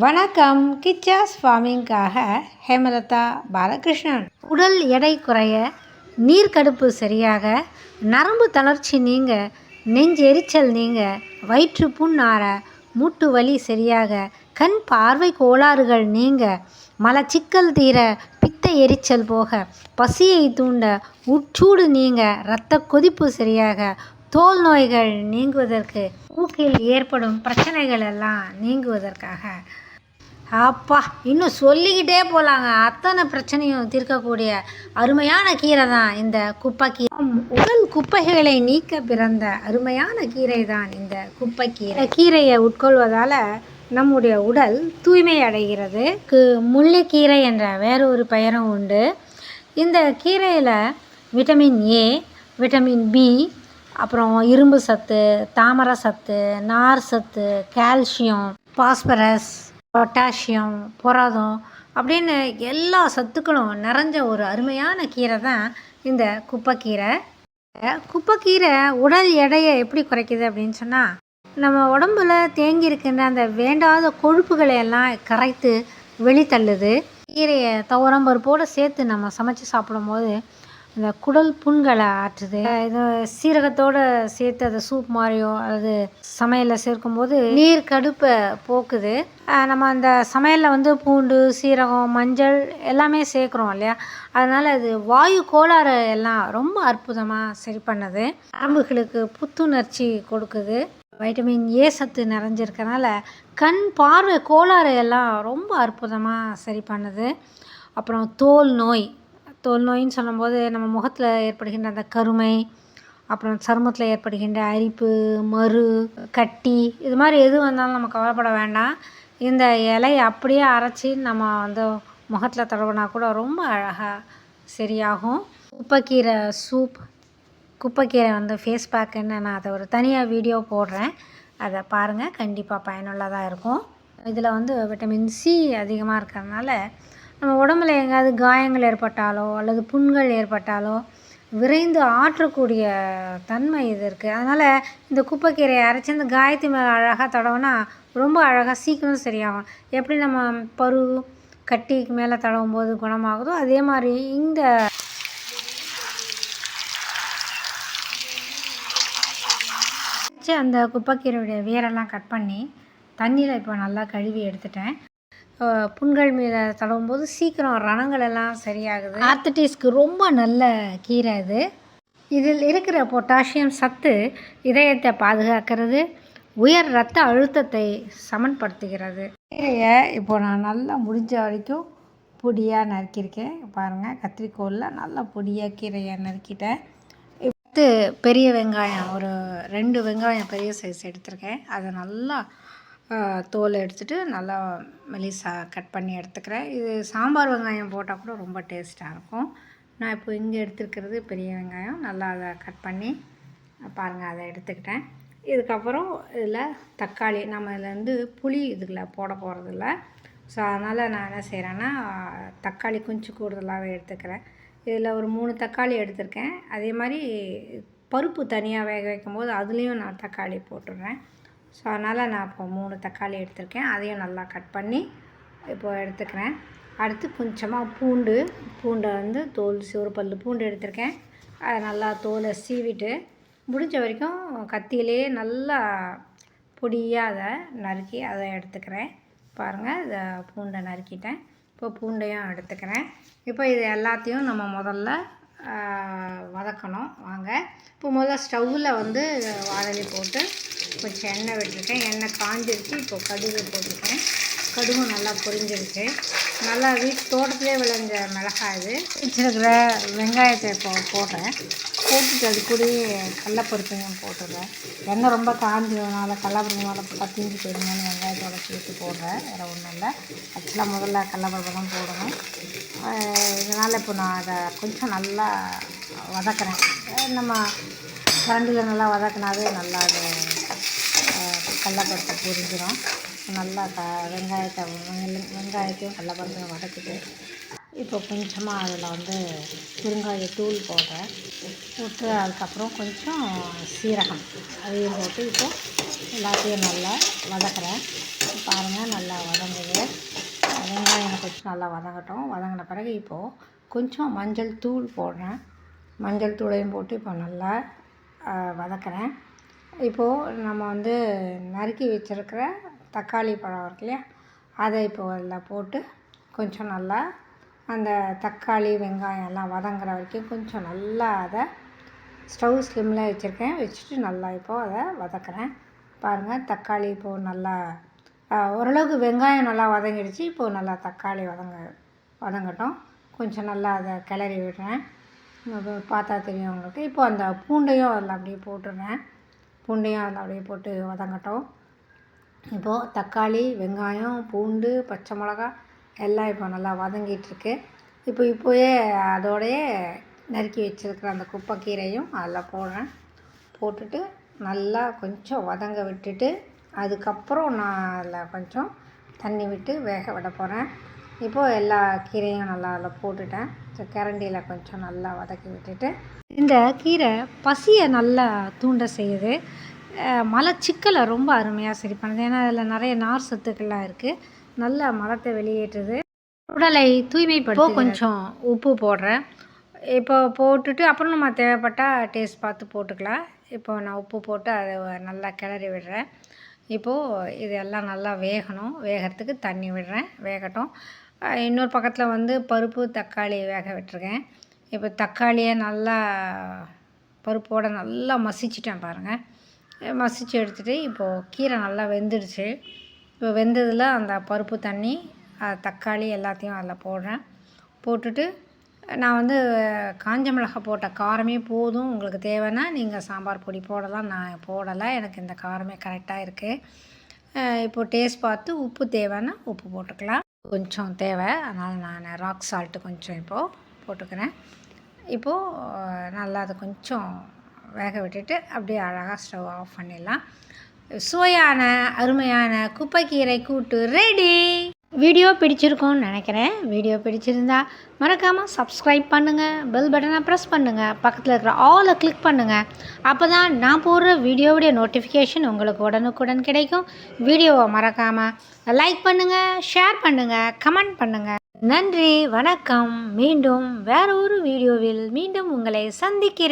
வணக்கம். கிச்சாஸ் ஃபார்மிங்காக ஹேமலதா பாலகிருஷ்ணன். உடல் எடை குறைய நீர்க்கடுப்பு சரியாக நரம்பு தளர்ச்சி நீங்க நெஞ்செரிச்சல் நீங்க வயிற்று புண்ணார மூட்டு வலி சரியாக கண் பார்வை கோளாறுகள் நீங்க மலச்சிக்கல் தீர பித்த எரிச்சல் போக பசியை தூண்ட உச்சூடு நீங்க இரத்த கொதிப்பு சரியாக தோல் நோய்கள் நீங்குவதற்கு மூக்கில் ஏற்படும் பிரச்சனைகள் எல்லாம் நீங்குவதற்காக. அப்பா இன்னும் சொல்லிக்கிட்டே போகலாங்க அத்தனை பிரச்சனையும் தீர்க்கக்கூடிய அருமையான கீரை தான் இந்த குப்பைக்கீரை. உடல் குப்பைகளை நீக்க பிறந்த அருமையான கீரை தான் இந்த குப்பைக்கீரை. கீரையை உட்கொள்வதால் நம்முடைய உடல் தூய்மை அடைகிறது. கு முள்ளிக்கீரை என்ற வேறொரு பெயரும் உண்டு. இந்த கீரையில் விட்டமின் ஏ விட்டமின் பி அப்புறம் இரும்பு சத்து தாமரை சத்து நார் சத்து கால்சியம் பாஸ்பரஸ் பொட்டாசியம் புரதம் அப்படின்னு எல்லா சத்துக்களும் நிறைஞ்ச ஒரு அருமையான கீரை தான் இந்த குப்பைக்கீரை. குப்பைக்கீரை உடல் எடையை எப்படி குறைக்குது அப்படின்னு சொன்னால் நம்ம உடம்புல தேங்கி இருக்கின்ற அந்த வேண்டாத கொழுப்புகளை எல்லாம் கரைத்து வெளித்தள்ளுது. கீரையை துவரம் பருப்போடு சேர்த்து நம்ம சமைச்சு சாப்பிடும்போது அந்த குடல் புண்களை ஆற்றுது. இது சீரகத்தோடு சேர்த்து அதை சூப் மாதிரியோ அல்லது சமையலில் சேர்க்கும்போது நீர் கடுப்பை போக்குது. நம்ம அந்த சமையலில் வந்து பூண்டு சீரகம் மஞ்சள் எல்லாமே சேர்க்குறோம் இல்லையா? அதனால் அது வாயு கோளாறு எல்லாம் ரொம்ப அற்புதமாக சரி பண்ணுது. நரம்புகளுக்கு புத்துணர்ச்சி கொடுக்குது. வைட்டமின் ஏ சத்து நிறைஞ்சிருக்கனால கண் பார்வை கோளாறு எல்லாம் ரொம்ப அற்புதமாக சரி பண்ணுது. அப்புறம் தோல் நோய் தோல் நோயின்னு சொல்லும்போது நம்ம முகத்தில் ஏற்படுகின்ற அந்த கருமை அப்புறம் சருமத்தில் ஏற்படுகின்ற அரிப்பு மறு கட்டி இது மாதிரி எது வந்தாலும் நம்ம கவலைப்பட வேண்டாம். இந்த இலையை அப்படியே அரைச்சி நம்ம வந்து முகத்தில் தடவினா கூட ரொம்ப அழகாக சரியாகும். குப்பைக்கீரை சூப் குப்பைக்கீரை வந்து ஃபேஸ் பேக்குன்னு நான் அதை ஒரு தனியாக வீடியோ போடுறேன். அதை பாருங்கள் கண்டிப்பாக பயனுள்ளதாக இருக்கும். இதில் வந்து விட்டமின் சி அதிகமாக இருக்கிறதுனால நம்ம உடம்புல எங்கேயாவது காயங்கள் ஏற்பட்டாலோ அல்லது புண்கள் ஏற்பட்டாலோ விரைந்து ஆற்றக்கூடிய தன்மை இது இருக்குது அதனால் இந்த குப்பைக்கீரையை அரைச்சி அந்த காயத்து மேலே அழகாக தடவுனா ரொம்ப அழகாக சீக்கிரம் சரியாகும். எப்படி நம்ம பரு கட்டிக்கு மேலே தடவும் போது குணமாகுதோ அதே மாதிரி இந்த அந்த குப்பைக்கீரையுடைய வேரெல்லாம் கட் பண்ணி தண்ணியில் இப்போ நல்லா கழுவி எடுத்துட்டேன். புண்கள் மீது தடவும் போது சீக்கிரம் ரணங்கள் எல்லாம் சரியாகுது. ஆர்த்தட்டிஸ்க்கு ரொம்ப நல்ல கீரை இது இதில் இருக்கிற பொட்டாசியம் சத்து இதயத்தை பாதுகாக்கிறது உயர் இரத்த அழுத்தத்தை சமன்படுத்துகிறது. கீரையை இப்போ நான் நல்லா முடிஞ்ச வரைக்கும் பொடியாக நறுக்கியிருக்கேன். பாருங்கள் கத்திரிக்கோலில் நல்லா பொடியாக கீரையை நறுக்கிட்டேன். அடுத்து பெரிய வெங்காயம் ஒரு ரெண்டு வெங்காயம் பெரிய சைஸ் எடுத்திருக்கேன். அதை நல்லா தோலை எடுத்துட்டு நல்லா மெலிசாக கட் பண்ணி எடுத்துக்கிறேன். இது சாம்பார் வெங்காயம் போட்டால் கூட ரொம்ப டேஸ்ட்டாக இருக்கும். நான் இப்போ இங்கே எடுத்துருக்கிறது பெரிய வெங்காயம். நல்லா அதை கட் பண்ணி பாருங்கள் அதை எடுத்துக்கிட்டேன். இதுக்கப்புறம் இதில் தக்காளி நம்ம இதில் வந்து புளி இதுக்குள்ள போட போகிறதில்ல ஸோ அதனால் நான் என்ன செய்கிறேன்னா தக்காளி கொஞ்சம் கூடுதலாகவே எடுத்துக்கிறேன். இதில் ஒரு மூணு தக்காளி எடுத்திருக்கேன். அதே மாதிரி பருப்பு தனியாக வேக வைக்கும்போது அதுலேயும் நான் தக்காளி போட்டுடுறேன். ஸோ அதனால் நான் இப்போ மூணு தக்காளி எடுத்திருக்கேன். அதையும் நல்லா கட் பண்ணி இப்போது எடுத்துக்கிறேன். அடுத்து கொஞ்சமாக பூண்டு பூண்டை வந்து தோல் ஒரு பல்லு பூண்டு எடுத்திருக்கேன். அதை நல்லா தோலை சீவிட்டு முடிஞ்ச வரைக்கும் கத்தியிலே நல்லா பொடியாக அதை நறுக்கி அதை எடுத்துக்கிறேன். பாருங்கள் இதை பூண்டை நறுக்கிட்டேன். இப்போ பூண்டையும் எடுத்துக்கிறேன். இப்போ இது எல்லாத்தையும் நம்ம முதல்ல வதக்கணும். வாங்க. இப்போ முதல்ல ஸ்டவ்வில் வந்து வாழலி போட்டு கொஞ்சம் எண்ணெய் விட்டுருக்கேன். எண்ணெய் காஞ்சிருச்சு. இப்போ கடுகு போட்டிருக்கேன். கடுகும் நல்லா பொரிஞ்சிருச்சு நல்லா வீட்டு தோட்டத்திலே விளைஞ்ச மிளகாய் இது. வச்சுருக்கிற வெங்காயத்தை இப்போ போடுறேன் போட்டுட்டு அது கூடயே கடலப்பருப்பையும் போட்டுடுறேன். எண்ணெய் ரொம்ப காஞ்சதுனால கடலப்பருப்பு பத்திஞ்சு போட்டால் போயிடுங்கன்னு வெங்காயத்தோட சேர்த்து போடுறேன். வேறு ஒன்றும் இல்லை. ஆக்சுவலாக முதல்ல கடலப்பருப்பு தான் போடணும். இதனால் இப்போ நான் அதை கொஞ்சம் நல்லா வதக்குறேன். நம்ம கரண்டியில் நல்லா வதக்கினாவே நல்லா அது கடலப்பருப்பு பொரிஞ்சிடும் நல்லா க வெங்காயத்தை வெங்க- வெங்காயத்தையும் கடலப்பருப்பையும் வதக்கிட்டு இப்போ கொஞ்சமாக அதில் வந்து பெருங்காயத்தூள் போடுறேன். போட்டு அதுக்கப்புறம் கொஞ்சம் சீரகம். அதையும் போட்டு இப்போ எல்லாத்தையும் நல்லா வதக்குறேன். பாருங்கள் நல்லா வதங்குது. வெங்காயம் கொஞ்சம் நல்லா வதங்கட்டும். வதங்கின பிறகு இப்போது கொஞ்சம் மஞ்சள் தூள் போடுறேன். மஞ்சள் தூளையும் போட்டு இப்போ நல்லா வதக்குறேன். இப்போது நம்ம வந்து நறுக்கி வச்சுருக்கிற தக்காளி பழம் இருக்கு இல்லையா? அதை இப்போ அதில் போட்டு கொஞ்சம் நல்லா அந்த தக்காளி வெங்காயம் எல்லாம் வதங்குற வரைக்கும் கொஞ்சம் நல்லா அதை ஸ்டவ் ஸ்லிம்மில் வச்சுருக்கேன். வச்சுட்டு நல்லா இப்போது அதை வதக்குறேன். பாருங்கள் தக்காளி இப்போது நல்லா ஓரளவுக்கு வெங்காயம் நல்லா வதங்கிடுச்சு. இப்போது நல்லா தக்காளி வதங்க வதங்கட்டும். கொஞ்சம் நல்லா அதை கிளறி விடுறேன். பார்த்தா தெரியும் உங்களுக்கு. இப்போ அந்த பூண்டையும் அதில் அப்படியே போட்டுடுறேன். பூண்டையும் அதில் அப்படியே போட்டு வதங்கட்டும். இப்போது தக்காளி வெங்காயம் பூண்டு பச்சை மிளகா எல்லாம் இப்போ நல்லா வதங்கிட்டுருக்கு. இப்போ இப்போயே அதோடையே நறுக்கி வச்சுருக்கிற அந்த குப்பைக்கீரையும் அதில் போடுறேன். போட்டுட்டு நல்லா கொஞ்சம் வதங்க விட்டுட்டு அதுக்கப்புறம் நான் அதில் கொஞ்சம் தண்ணி விட்டு வேக விட போகிறேன் இப்போது எல்லா கீரையும் நல்லா அதில் போட்டுட்டேன். ஸோ கரண்டியில் கொஞ்சம் நல்லா வதக்கி விட்டுட்டு இந்த கீரை பசியை நல்லா தூண்ட செய்யுது. மலை மலச்சிக்கலை ரொம்ப அருமையாக சரி பண்ணுது. ஏன்னா அதில் நிறைய நார் சத்துக்கள்லாம் இருக்குது நல்லா மலத்தை வெளியேற்றுது. உடலை தூய்மைப்படுத்த கொஞ்சம் உப்பு போடுறேன். இப்போ போட்டுட்டு அப்புறம் நம்ம தேவைப்பட்டால் டேஸ்ட் பார்த்து போட்டுக்கலாம். இப்போ நான் உப்பு போட்டு அதை நல்லா கிளறி விடுறேன். இப்போது இது எல்லாம் நல்லா வேகணும். வேகறதுக்கு தண்ணி விடுறேன். வேகட்டும். இன்னொரு பக்கத்தில் வந்து பருப்பு தக்காளி வேக விட்டுருக்கேன். இப்போ தக்காளியை நல்லா பருப்போடு நல்லா மசிச்சிட்டேன் பாருங்கள் மசிச்சு எடுத்துகிட்டு இப்போது கீரை நல்லா வெந்துடுச்சு. இப்போ வெந்ததில் அந்த பருப்பு தண்ணி தக்காளி எல்லாத்தையும் அதில் போடுறேன். போட்டுட்டு நான் வந்து காஞ்ச மிளகாய் போட்ட காரமே போதும். உங்களுக்கு தேவைன்னா நீங்கள் சாம்பார் பொடி போடலாம். நான் போடலை. எனக்கு இந்த காரமே கரெக்டாக இருக்குது இப்போ டேஸ்ட் பார்த்து உப்பு தேவைன்னா உப்பு போட்டுக்கலாம். கொஞ்சம் தேவை. அதனால் நான் ராக் சால்ட்டு கொஞ்சம் இப்போது போட்டுக்கிறேன். இப்போது நல்லா அதை கொஞ்சம் வேக விட்டுட்டு அப்படியே அழகாக ஸ்டவ் ஆஃப் பண்ணிடலாம். சுவையான அருமையான குப்பைக்கீரை கூட்டு ரெடி வீடியோ பிடிச்சிருக்கோன்னு நினைக்கிறேன். வீடியோ பிடிச்சிருந்தா மறக்காமல் சப்ஸ்கிரைப் பண்ணுங்கள் பெல் பட்டனை ப்ரெஸ் பண்ணுங்கள் பக்கத்தில் இருக்கிற ஆலை கிளிக் பண்ணுங்கள் அப்போ தான் நான் போடுற வீடியோவுடைய நோட்டிஃபிகேஷன் உங்களுக்கு உடனுக்குடன் கிடைக்கும். வீடியோவை மறக்காமல் லைக் பண்ணுங்கள் ஷேர் பண்ணுங்கள் கமெண்ட் பண்ணுங்கள் நன்றி வணக்கம். மீண்டும் வேற ஒரு வீடியோவில் மீண்டும் உங்களை சந்திக்கிறேன்.